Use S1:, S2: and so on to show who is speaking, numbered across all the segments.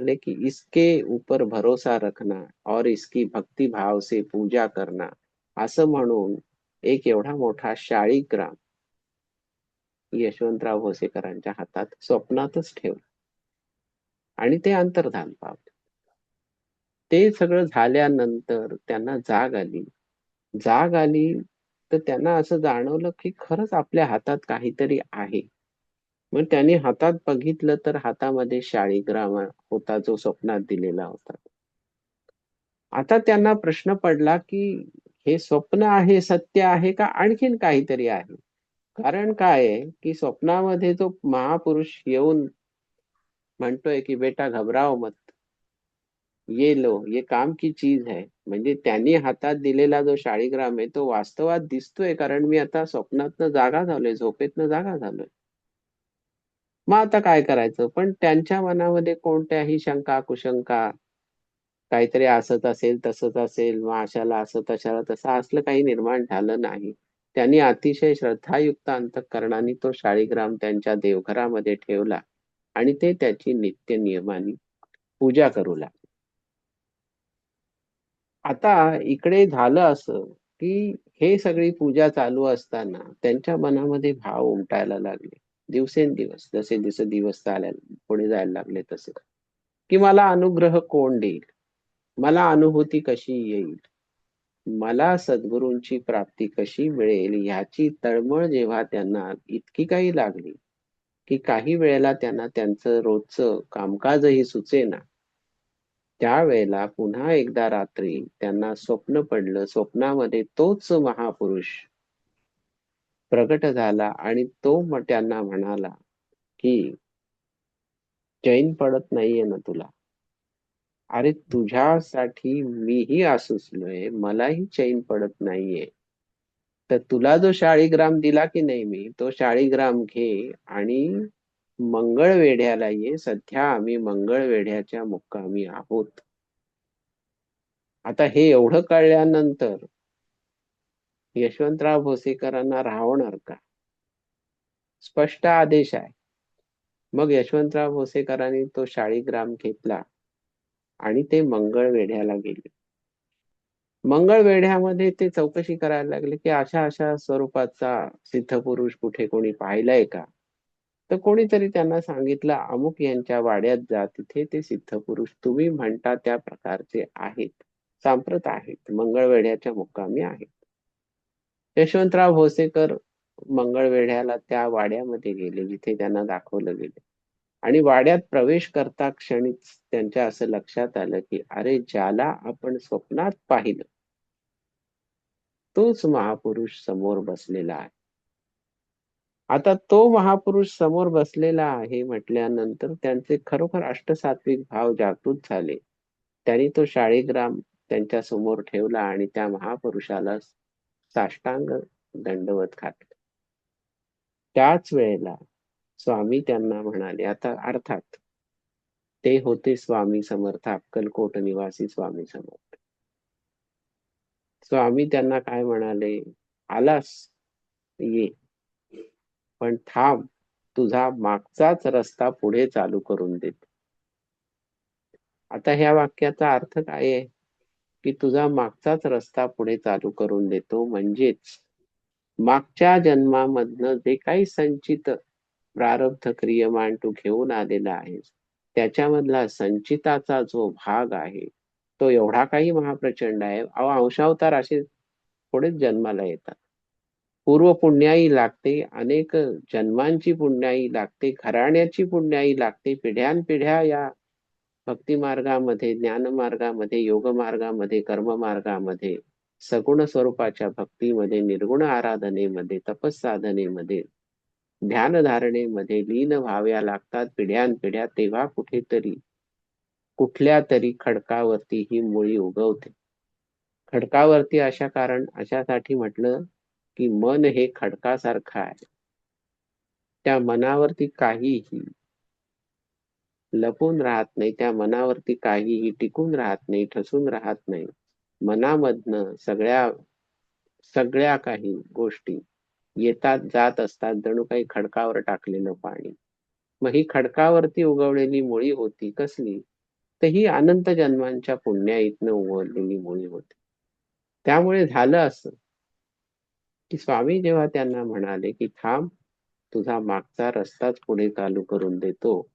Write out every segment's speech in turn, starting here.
S1: म्हणाले इसके ऊपर भरोसा रखना और इसकी भक्ती भाव से पूजा करना। असं म्हणून एक एवढा मोठा शाळीग्राम यशवंतराव भोसेकरांच्या हातात स्वप्नातच ठेवला आणि ते अंतर्धान पावले. ते सगळं झाल्यानंतर त्यांना जाग आली. जाग आली तर त्यांना असं जाणवलं की खरंच आपल्या हातात काहीतरी आहे. मग त्यांनी हातात बघितलं तर हातामध्ये शाळीग्राम होता जो स्वप्नात दिलेला होता. आता त्यांना प्रश्न पडला की हे स्वप्न आहे सत्य आहे का आणखीन काहीतरी आहे? कारण काय आहे की स्वप्नामध्ये जो महापुरुष येऊन म्हणतोय की बेटा घबराव मत. ये लो ये काम की चीज है. म्हणजे त्यांनी हातात दिलेला जो शाळीग्राम आहे तो वास्तवात दिसतोय कारण मी आता स्वप्नातनं जागा झालोय झोपेतनं जागा झालोय मग आता काय करायचं? पण त्यांच्या मनामध्ये कोणत्याही शंका कुशंका काहीतरी असत असेल तसंच असेल मग अशाला असं तशाला तसं असलं काही निर्माण झालं नाही. त्यांनी अतिशय श्रद्धायुक्त अंतकरणाने तो शाळीग्राम त्यांच्या देवघरामध्ये ठेवला आणि ते त्याची नित्य नियमाने पूजा करू लागले. आता इकडे झालं असं की हे सगळी पूजा चालू असताना त्यांच्या मनामध्ये भाव उमटायला लागले. दिवसेंदिवस जसे दिवस दिवस चालायला पुढे जायला लागले तसे. की मला अनुग्रह कोण देईल? मला अनुभूती कशी येईल? मला सद्गुरूंची प्राप्ती कशी मिळेल? याची तळमळ जेव्हा त्यांना इतकी काही लागली की काही वेळेला त्यांना त्यांचं रोजचं कामकाजही सुचेना. त्यावेळेला पुन्हा एकदा रात्री त्यांना स्वप्न पडलं स्वप्नामध्ये तोच महापुरुष प्रकट झाला आणि तो त्यांना म्हणाला की चैन पडत नाहीये ना तुला. अरे तुझ्यासाठी मीही आसुसलोय मलाही चैन पडत नाहीये. तर तुला जो शाळीग्राम दिला की नाही मी तो शाळीग्राम घे आणि मंगळवेढ्याला ये. सध्या आम्ही मंगळ वेढ्याच्या मुक्कामी आहोत. आता हे एवढं कळल्यानंतर यशवंतराव भोसेकरांना राहणार का? स्पष्ट आदेश आहे. मग यशवंतराव भोसेकरांनी तो शाळीग्राम घेतला आणि ते मंगळ वेढ्याला गेले. मंगळवेढ्यामध्ये ते चौकशी करायला लागले की अशा अशा स्वरूपाचा सिद्धपुरुष कुठे कोणी पाहिलाय का? तर कोणीतरी त्यांना सांगितलं अमुक यांच्या वाड्यात जा तिथे ते सिद्धपुरुष तुम्ही म्हणता त्या प्रकारचे आहेत सांप्रत आहेत मंगळवेढ्याच्या मुक्कामी आहेत. यशवंतराव भोसेकर मंगळवेढ्याला त्या वाड्यामध्ये गेले जिथे त्यांना दाखवलं गेले. आणि वाड्यात प्रवेश करता क्षणीच त्यांच्या असं लक्षात आलं की अरे ज्याला आपण स्वप्नात पाहिलं तोच महापुरुष समोर बसलेला आहे. आता तो महापुरुष समोर बसलेला आहे म्हटल्यानंतर त्यांचे खरोखर अष्टसात्विक भाव जागृत झाले. त्यांनी तो शाळीग्राम त्यांच्यासमोर ठेवला आणि त्या महापुरुषाला साष्टांग दंडवत घातलं त्याच वेळेला स्वामी त्यांना म्हणाले आता अर्थात ते होते स्वामी समर्थ अक्कलकोट निवासी स्वामी समर्थ. स्वामी त्यांना काय म्हणाले आलास ये. पण थांब तुझा मागचाच रस्ता पुढे चालू करून देत. आता ह्या वाक्याचा अर्थ काय आहे? की तुझा मागचाच रस्ता पुढे चालू करून देतो. म्हणजेच मागच्या जन्मामधनं जे काही संचित प्रारब्ध क्रियमान तू घेऊन आलेला आहेस त्याच्यामधला संचिताचा जो भाग आहे तो एवढा काही महाप्रचंड आहे. अंशावतार असे थोडेच जन्माला येतात. पूर्व पुण्याई लागते अनेक जन्मांची पुण्याई लागते घराण्याची पुण्याई लागते पिढ्यानपिढ्या या भक्ती मार्गामध्ये ज्ञान मार्गामध्ये योग मार्गामध्ये कर्म मार्गामध्ये सगुण स्वरूपाच्या भक्तीमध्ये निर्गुण आराधनेमध्ये तपसाधनेमध्ये ध्यानधारणेमध्ये लीन व्हाव्या लागतात पिढ्यानपिढ्या तेव्हा कुठेतरी कुठल्या तरी खडकावरती ही मुळी उगवते. खडकावरती अशा कारण अशासाठी म्हटलं की मन हे खडकासारखं आहे. त्या मनावरती काहीही लपून राहत नाही. त्या मनावरती काहीही टिकून राहत नाही ठसून राहत नाही. मनामधनं सगळ्या सगळ्या काही गोष्टी येतात जात असतात. जणू काही खडकावर टाकलेलं पाणी. मग ही खडकावरती उगवलेली मुळी होती कसली? तर ही अनंत जन्मांच्या पुण्याईतनं उगवलेली मुळी होती. त्यामुळे झालं असं. की स्वामी जेव्हा त्यांना म्हणाले की थांब तुझा मागचा रस्ताच पुढे चालू करून देतो.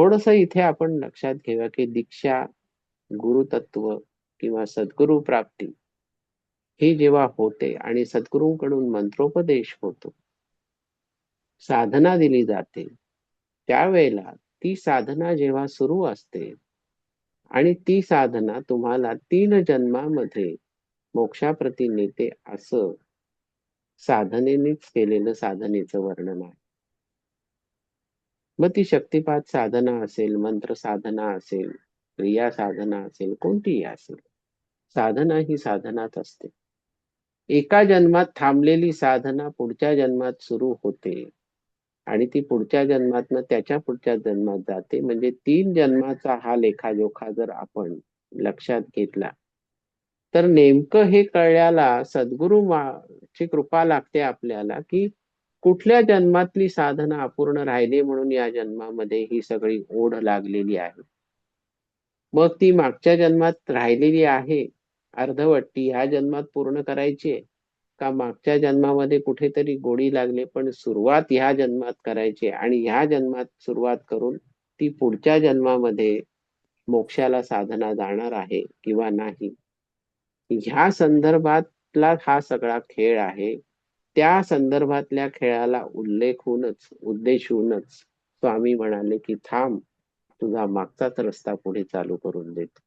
S1: थोडस इथे आपण लक्षात घेऊया की दीक्षा गुरुतत्व किंवा सद्गुरु प्राप्ती ही जेव्हा होते आणि सद्गुरूंकडून मंत्रोपदेश होतो साधना दिली जाते त्यावेळेला ती साधना जेव्हा सुरू असते आणि ती साधना तुम्हाला तीन जन्मामध्ये मोक्षाप्रती नेते असं साधनेनेच केलेलं साधनेचं वर्णन आहे. मग ती शक्तिपात साधना असेल मंत्र साधना असेल क्रिया साधना असेल कोणतीही असेल साधना ही साधनाच असते. एका जन्मात थांबलेली साधना पुढच्या जन्मात सुरू होते आणि ती पुढच्या जन्मातनं त्याच्या पुढच्या जन्मात जाते. म्हणजे तीन जन्माचा हा लेखाजोखा जर आपण लक्षात घेतला तर नेमकं हे कळल्याला सद्गुरु ची कृपा लागते आपल्याला की कुठल्या जन्मातली साधना अपूर्ण राहिली म्हणून या जन्मामध्ये ही सगळी ओढ लागलेली आहे? मग ती मागच्या जन्मात राहिलेली आहे अर्धवट्टी ह्या जन्मात पूर्ण करायची आहे? का मागच्या जन्मामध्ये कुठेतरी गोडी लागले पण सुरुवात ह्या जन्मात करायची आणि ह्या जन्मात सुरुवात करून ती पुढच्या जन्मामध्ये मोक्षाला साधना जाणार आहे किंवा नाही? ह्या संदर्भातला हा सगळा खेळ आहे त्या संदर्भातल्या खेळाला उल्लेख होऊनच उद्देश होऊनच स्वामी म्हणाले की थांब तुझा मागचाच रस्ता पुढे चालू करून देतो.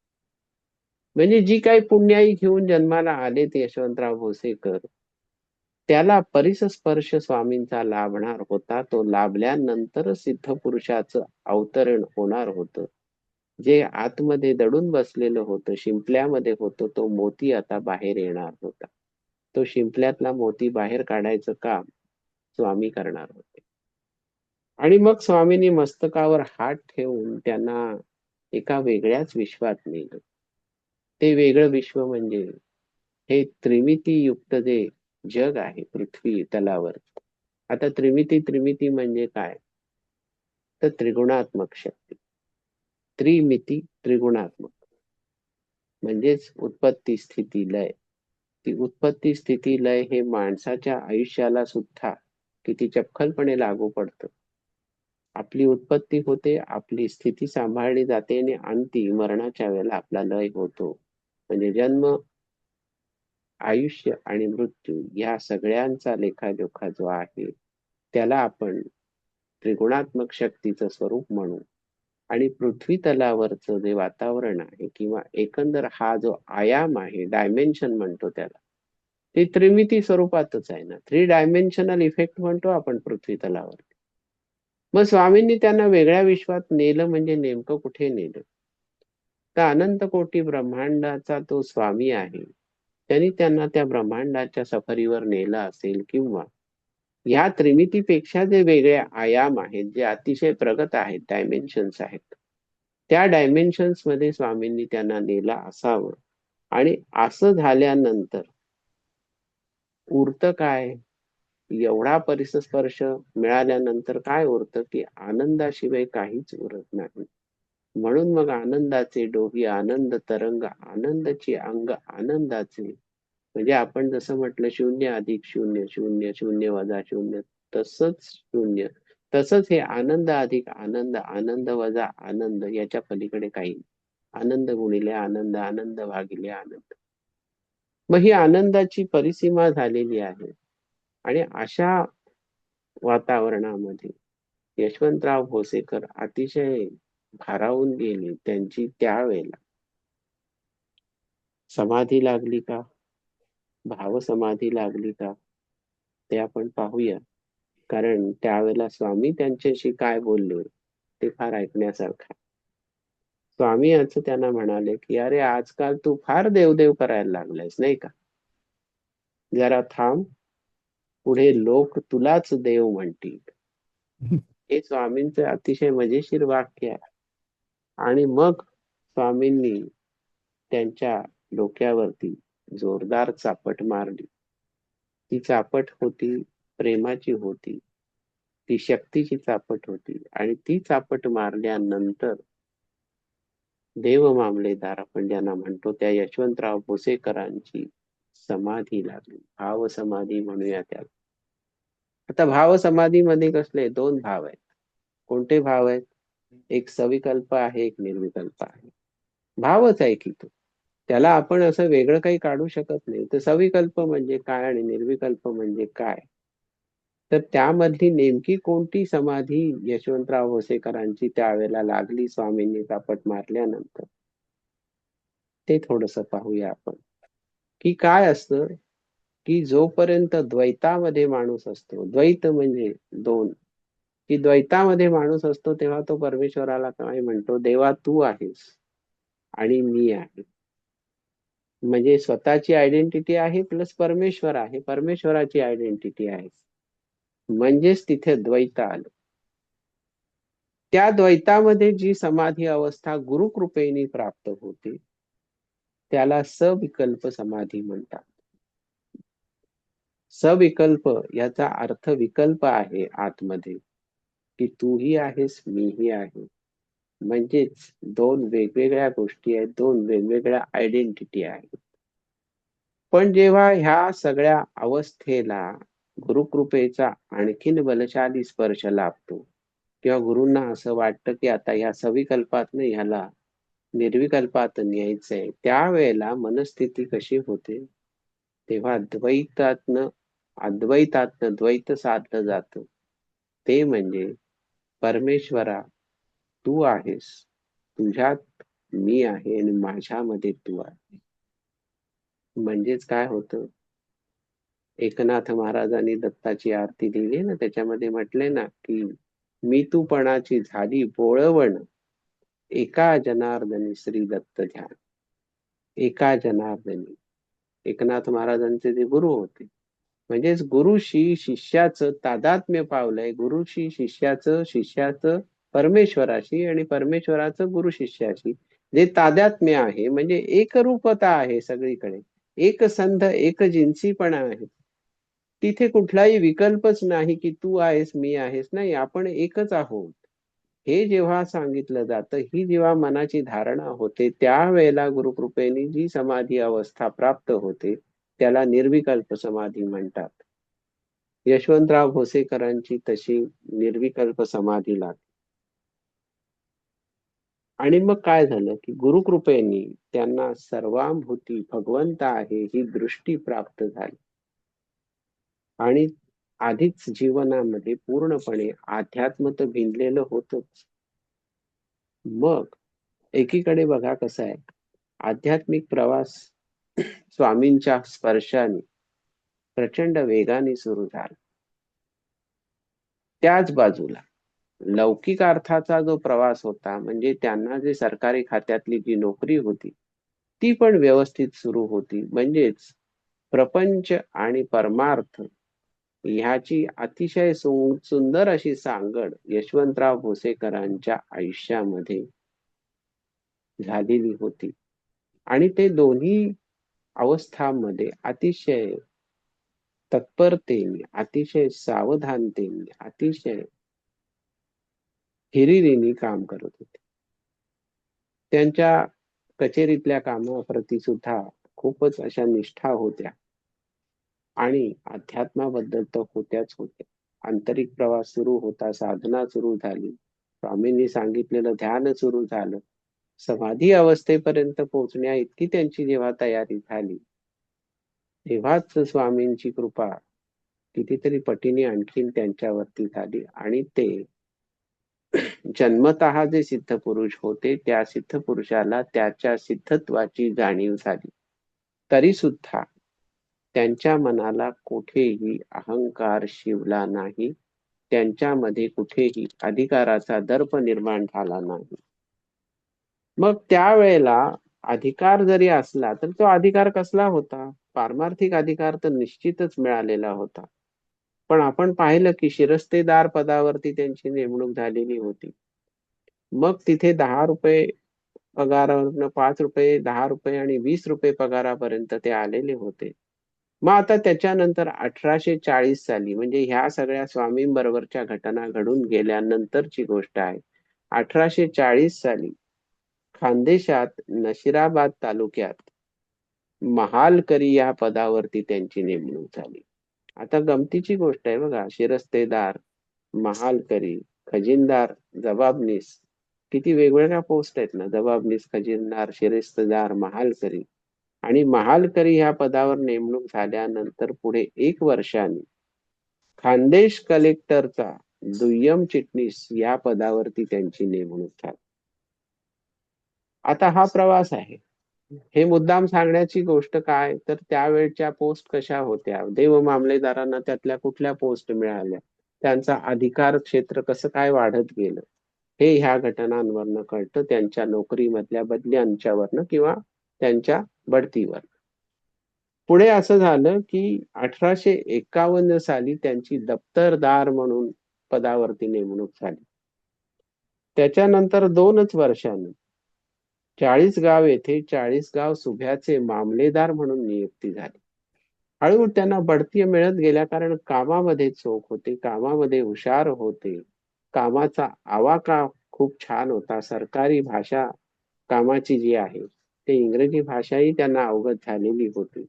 S1: म्हणजे जी काही पुण्याई घेऊन जन्माला आले ते यशवंतराव भोसेकर त्याला परिसस्पर्श स्वामींचा लाभणार होता तो लाभल्यानंतर सिद्ध पुरुषाचं अवतरण होणार होतं. जे आतमध्ये दडून बसलेलं होतं शिंपल्यामध्ये होतं तो मोती आता बाहेर येणार होता. तो शिंपल्यातला मोती बाहेर काढायचं काम स्वामी करणार होते. आणि मग स्वामींनी मस्तकावर हात ठेवून त्यांना एका वेगळ्याच विश्वात नेलं. ते वेगळं विश्व म्हणजे हे त्रिमिती युक्त जे जग आहे पृथ्वी तलावर. आता त्रिमिती त्रिमिती म्हणजे काय? तर त्रिगुणात्मक शक्ती. त्रिमिती त्रिगुणात्मक. म्हणजेच उत्पत्ती स्थिती लय. ती उत्पत्ती स्थिती लय हे माणसाच्या आयुष्याला सुद्धा किती चपखलपणे लागू पडतं. आपली उत्पत्ती होते आपली स्थिती सांभाळली जाते आणि अंती मरणाच्या वेळेला आपला लय होतो. म्हणजे जन्म आयुष्य आणि मृत्यू या सगळ्यांचा लेखाजोखा जो आहे त्याला आपण त्रिगुणात्मक शक्तीचं स्वरूप म्हणू. आणि पृथ्वी तलावरचं जे वातावरण आहे किंवा एकंदर हा जो आयाम आहे डायमेन्शन म्हणतो त्याला ते त्रिमिती स्वरूपातच आहे ना. थ्री डायमेन्शनल इफेक्ट म्हणतो आपण पृथ्वी तलावर मग स्वामींनी त्यांना वेगळ्या विश्वात नेलं म्हणजे नेमकं कुठे नेलं? तर अनंत कोटी ब्रह्मांडाचा तो स्वामी आहे त्यांनी त्यांना त्या ब्रह्मांडाच्या सफरीवर नेलं असेल किंवा या त्रिमितीपेक्षा जे वेगळे आयाम आहेत जे अतिशय प्रगत आहेत डायमेन्शन्स आहेत त्या डायमेन्शन्समध्ये स्वामींनी त्यांना नेलं असावं. आणि असं झाल्यानंतर उरतं काय? एवढा परिसस्पर्श मिळाल्यानंतर काय उरतं की आनंदाशिवाय काहीच उरत नाही? म्हणून मग आनंदाचे डोही आनंद तरंग आनंदची अंग आनंदाचे म्हणजे आपण जसं म्हटलं शून्य अधिक शून्य शून्य शून्य वजा शून्य तसंच शून्य. तसंच हे आनंद अधिक आनंद आनंद वजा आनंद याच्या पलीकडे काही आनंद गुणिले आनंद आनंद भागिले आनंद. मग ही आनंदाची परिसीमा झालेली आहे. आणि अशा वातावरणामध्ये यशवंतराव भोसेकर अतिशय भारावून गेले त्यांची त्यावेळेला. समाधी लागली का? भाव समाधी लागली का? ते आपण पाहूया. कारण त्यावेळेला स्वामी त्यांच्याशी काय बोलले ते फार ऐकण्यासारखं स्वामी असं त्यांना म्हणाले की अरे आजकाल तू फार देवदेव करायला लागलायस नाही का? जरा थांब. पुढे लोक तुलाच देव म्हणतील. हे स्वामींचं अतिशय मजेशीर वाक्य आहे. आणि मग स्वामींनी त्यांच्या डोक्यावरती जोरदार चापट मारली. ती चापट होती प्रेमाची होती ती शक्तीची चापट होती आणि ती चापट मारल्यानंतर देव मामलेदार आपण ज्यांना म्हणतो त्या यशवंतराव भोसेकरांची समाधी लागली. भाव समाधी म्हणूया त्याला. आता भाव समाधीमध्ये कसले? दोन भाव आहेत. कोणते भाव आहेत? एक सविकल्प आहे एक निर्विकल्प आहे. भावच आहे की तो. त्याला आपण असं वेगळं काही काढू शकत नाही. तर सविकल्प म्हणजे काय आणि निर्विकल्प म्हणजे काय? तर त्यामधली नेमकी कोणती समाधी यशवंतराव भोसेकरांची त्यावेळेला लागली स्वामींनी तापट मारल्यानंतर? ते थोडस पाहूया आपण. की काय असतं? की जोपर्यंत द्वैतामध्ये माणूस असतो द्वैत म्हणजे दोन. की द्वैतामध्ये माणूस असतो तेव्हा तो परमेश्वराला काय म्हणतो? देवा तू आहेस आणि मी आहे. म्हणजे स्वतःची आयडेंटिटी आहे प्लस परमेश्वर आहे. परमेश्वराची आयडेंटिटी आहे. म्हणजेच तिथे द्वैत आलं. त्या द्वैतामध्ये जी समाधी अवस्था गुरुकृपेने प्राप्त होते त्याला सविकल्प समाधी म्हणतात. सविकल्प याचा अर्थ विकल्प आहे आतमध्ये की तूही आहेस मीही आहे. म्हणजेच दोन वेगवेगळ्या गोष्टी आहेत दोन वेगवेगळ्या आयडेंटिटी आहेत. पण जेव्हा ह्या सगळ्या अवस्थेला गुरुकृपेचा आणखीन बलशाली स्पर्श लाभतो किंवा गुरूंना असं वाटतं की आता ह्या सविकल्पात ह्याला निर्विकल्पात न्यायचंय. त्यावेळेला मनस्थिती कशी होते? तेव्हा द्वैतातनं अद्वैतातनं द्वैत साधलं जात. ते म्हणजे परमेश्वरा तू आहेस. तुझ्यात मी आहे आणि माझ्यामध्ये तू आहे. म्हणजेच काय होतं? एकनाथ महाराजांनी दत्ताची आरती लिहिली ना त्याच्यामध्ये म्हटले ना की मी तूपणाची झाली बोळवण. एका जनार्दनी श्री दत्त ध्यान. एका जनार्दनी. एकनाथ महाराजांचे ते गुरु होते. म्हणजेच गुरुशी शिष्याचं तादात्म्य पावलंय. गुरुशी शिष्याचं शिष्याचं परमेश्वराशी आणि परमेश्वराचं गुरु शिष्याशी जे तादात्म्य आहे म्हणजे एकरूपता आहे सगळीकडे एक संध एक जिन्सीपणा आहे. तिथे कुठलाही विकल्पच नाही की तू आहेस मी आहेस नाही आपण एकच आहोत. हे जेव्हा सांगितलं जातं ही जेव्हा मनाची धारणा होते त्यावेळेला गुरुकृपेने जी समाधी अवस्था प्राप्त होते त्याला निर्विकल्प समाधी म्हणतात. यशवंतराव भोसेकरांची तशी निर्विकल्प समाधी लागते. आणि मग काय झालं की गुरुकृपेनी त्यांना सर्वांभूती भगवंत आहे ही दृष्टी प्राप्त झाली. आणि आधीच जीवनामध्ये पूर्णपणे अध्यात्म तर भिनलेलं होतच. मग एकीकडे बघा कसं आहे आध्यात्मिक प्रवास स्वामींच्या स्पर्शाने प्रचंड वेगाने सुरू झाला. त्याच बाजूला लौकिक अर्थाचा जो प्रवास होता म्हणजे त्यांना जे सरकारी खात्यातली जी नोकरी होती ती पण व्यवस्थित सुरू होती. म्हणजेच प्रपंच आणि परमार्थ ह्याची अतिशय सुंदर अशी सांगड यशवंतराव भोसेकरांच्या आयुष्यामध्ये झालेली होती. आणि ते दोन्ही अवस्थांमध्ये अतिशय तत्परतेने अतिशय सावधानतेने अतिशय हिरिरीने काम करत होते. त्यांच्या कचेरीतल्या कामाप्रती सुद्धा खूपच अशा निष्ठा होत्या. आणि अध्यात्माबद्दल तर होत्याच होत्या. आंतरिक प्रवास सुरू होता साधना सुरू झाली. स्वामींनी सांगितलेलं ध्यान सुरू झालं. समाधी अवस्थेपर्यंत पोहोचण्या इतकी त्यांची जेव्हा तयारी झाली तेव्हाच स्वामींची कृपा कितीतरी पटीने आणखीन त्यांच्यावरती झाली. आणि ते जन्मतः जे सिद्ध पुरुष होते त्या सिद्ध पुरुषाला त्याच्या सिद्धत्वाची जाणीव झाली. तरी सुद्धा त्यांच्या मनाला कुठेही अहंकार शिवला नाही. त्यांच्यामध्ये कुठेही अधिकाराचा दर्प निर्माण झाला नाही. मग त्यावेळेला अधिकार जरी असला तर तो अधिकार कसला होता? पारमार्थिक अधिकार तर निश्चितच मिळालेला होता. पण आपण पाहिलं की शिरस्तेदार पदावरती त्यांची नेमणूक झालेली होती. मग तिथे दहा रुपये पगारावर पाच रुपये दहा रुपये आणि वीस रुपये पगारापर्यंत ते आलेले होते. मग आता त्याच्यानंतर अठराशे चाळीस साली म्हणजे ह्या सगळ्या स्वामींबरोबरच्या घटना घडून गेल्यानंतरची गोष्ट आहे. अठराशे चाळीस साली खानदेशात नशिराबाद तालुक्यात महालकरी या पदावरती त्यांची नेमणूक झाली. आता गमतीची गोष्ट आहे बघा. शिरस्तेदार महालकरी खजिनदार जबाबनीस किती वेगवेगळ्या पोस्ट आहेत ना. जबाबनीस खजिनदार शिरस्तेदार महालकरी. आणि महालकरी ह्या पदावर नेमणूक झाल्यानंतर पुढे एक वर्षाने खानदेश कलेक्टरचा दुय्यम चिटणीस या पदावरती त्यांची नेमणूक झाली. आता हा प्रवास आहे. हे मुद्दाम सांगण्याची गोष्ट काय? तर त्यावेळच्या पोस्ट कशा होत्या? देव मामलेदारांना त्यातल्या कुठल्या पोस्ट मिळाल्या? त्यांचा अधिकार क्षेत्र कसं काय वाढत गेलं? हे ह्या घटनांवरनं कळतं. त्यांच्या नोकरीमधल्या बदल्यांच्यावरनं किंवा त्यांच्या बढतीवर पुढे असं झालं की अठराशे एकावन्न साली त्यांची दप्तरदार म्हणून पदावरती नेमणूक झाली. त्याच्यानंतर दोनच वर्षांनी चाळीस गाव येथे चाळीस गाव सुभ्याचे मामलेदार म्हणून नियुक्ती झाली. हळूहळू त्यांना बढती मिळत गेल्या कारण कामामध्ये चोख होते कामामध्ये हुशार होते. कामाचा आवाका खूप छान होता. सरकारी भाषा कामाची जी आहे ते इंग्रजी भाषाही त्यांना अवगत झालेली होती.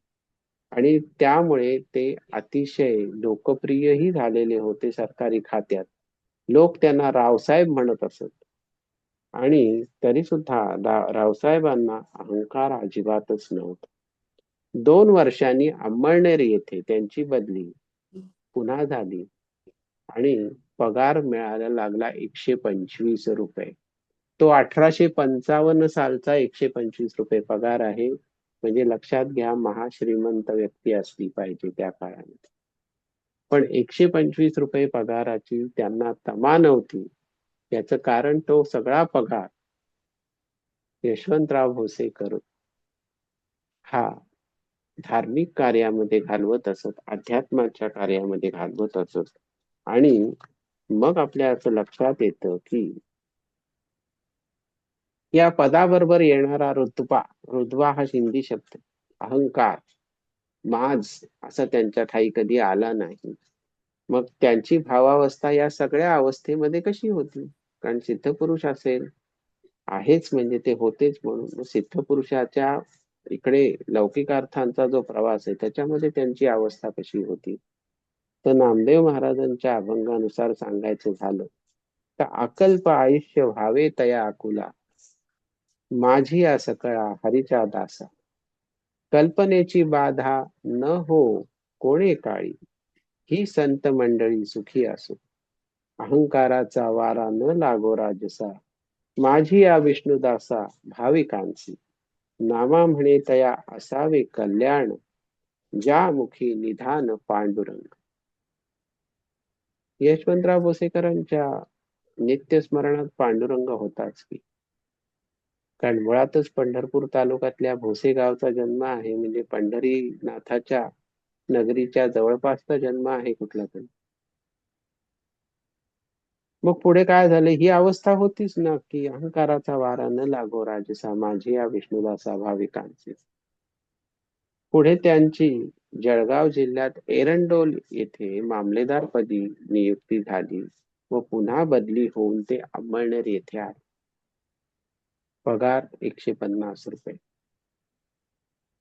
S1: आणि त्यामुळे ते अतिशय लोकप्रियही झालेले होते सरकारी खात्यात. लोक त्यांना रावसाहेब म्हणत असत. आणि तरी सुद्धा रावसाहेबांना अहंकार अजिबातच नव्हता. दोन वर्षांनी अंमळनेर येथे त्यांची बदली पुन्हा झाली आणि पगार मिळायला लागला एकशे पंचवीस रुपये. तो अठराशे पंचावन्न सालचा एकशे पंचवीस रुपये पगार आहे. म्हणजे लक्षात घ्या महाश्रीमंत व्यक्ती असली पाहिजे त्या काळामध्ये. पण एकशे पंचवीस रुपये पगाराची त्यांना तमा नव्हती. याच कारण तो सगळा पगार यशवंतराव भोसेकर हा धार्मिक कार्यामध्ये घालवत असत अध्यात्माच्या कार्यामध्ये घालवत असत. आणि मग आपल्या असं लक्षात येतं की या पदाबरोबर येणारा ऋतुपा ऋद्वा हा हिंदी शब्द अहंकार माज असा त्यांच्या ठाई कधी आला नाही. मग त्यांची भावावस्था या सगळ्या अवस्थेमध्ये कशी होती? कारण सिद्ध पुरुष असेल आहेच म्हणजे ते होतेच म्हणून. सिद्ध पुरुषाच्या इकडे लौकिक अर्थांचा जो प्रवास आहे त्याच्यामध्ये त्यांची अवस्था कशी होती? तर नामदेव महाराजांच्या अभंगानुसार सांगायचं झालं तर अकल्प आयुष्य व्हावे तया अकुला माझी या सकळा हरीच्या दासा. कल्पनेची बाधा न हो कोणे काळी ही संत मंडळी सुखी असो. अहंकाराचा वारा न लागो राजसा. माझी या विष्णुदासा भाविकांची. नामा म्हणे तया असावे कल्याण. ज्या मुखी निधान पांडुरंग. यशवंतराव भोसेकरांच्या नित्यस्मरणात पांडुरंग होताच की. कारण मुळातच पंढरपूर तालुक्यातल्या भोसे गावचा जन्म आहे म्हणजे पंढरीनाथाच्या नगरीच्या जवळपासचा जन्म आहे कुठला तरी मग पुढे काय झालं? ही अवस्था होतीच ना की अहंकाराचा वारा न लागो राजसा माझी या विष्णुदासा भाविकांची. पुढे त्यांची जळगाव जिल्ह्यात एरंडोल येथे मामलेदार पदी नियुक्ती झाली व पुन्हा बदली होऊन ते अंमळनेर येथे आले. पगार एकशे पन्नास रुपये.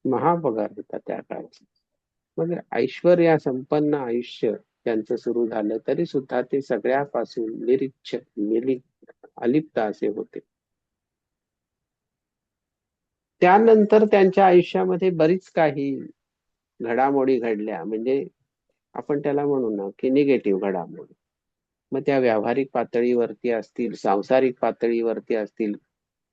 S1: महापगार होता त्या काळचा म्हणजे ऐश्वर्या संपन्न आयुष्य त्यांचं सुरू झालं तरी सुद्धा ते सगळ्यापासून निरीक्ष निली अलिप्त असे होते. त्यानंतर त्यांच्या आयुष्यामध्ये बरीच काही घडामोडी घडल्या. म्हणजे आपण त्याला म्हणू ना की निगेटिव्ह घडामोडी. मग त्या व्यावहारिक पातळीवरती असतील सांसारिक पातळीवरती असतील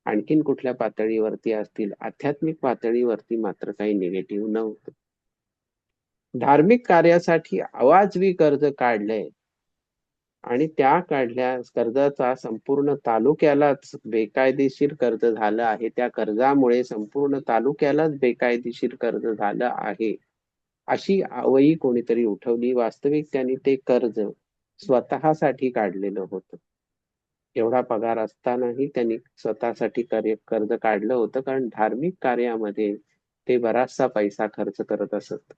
S1: आणखीन कुठल्या पातळीवरती असतील आध्यात्मिक पातळीवरती मात्र काही निगेटिव्ह नव्हतं. धार्मिक कार्यासाठी आवाजवी कर्ज काढलंय आणि त्या काढल्या कर्जाचा संपूर्ण तालुक्यालाच बेकायदेशीर कर्ज झालं आहे. त्या कर्जामुळे संपूर्ण तालुक्यालाच बेकायदेशीर कर्ज झालं आहे. अशी आवई कोणीतरी उठवली. वास्तविक त्यांनी ते कर्ज स्वतःसाठी काढलेलं होतं. एवढा पगार असतानाही त्यांनी स्वतःसाठी कर्ज काढलं होतं. कारण धार्मिक कार्यामध्ये ते बराचसा पैसा खर्च करत असत.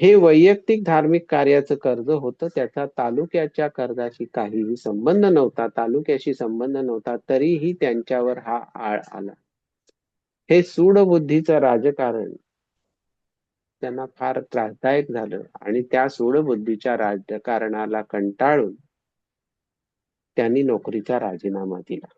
S1: हे वैयक्तिक धार्मिक कार्याचं कर्ज होतं. त्याचा तालुक्याच्या कर्जाशी काहीही संबंध नव्हता. तालुक्याशी संबंध नव्हता. तरीही त्यांच्यावर हा आळ आला. हे सूडबुद्धीचं राजकारण त्यांना फार त्रासदायक झालं. आणि त्या सूडबुद्धीच्या राजकारणाला कंटाळून त्यांनी नोकरीचा राजीनामा दिला.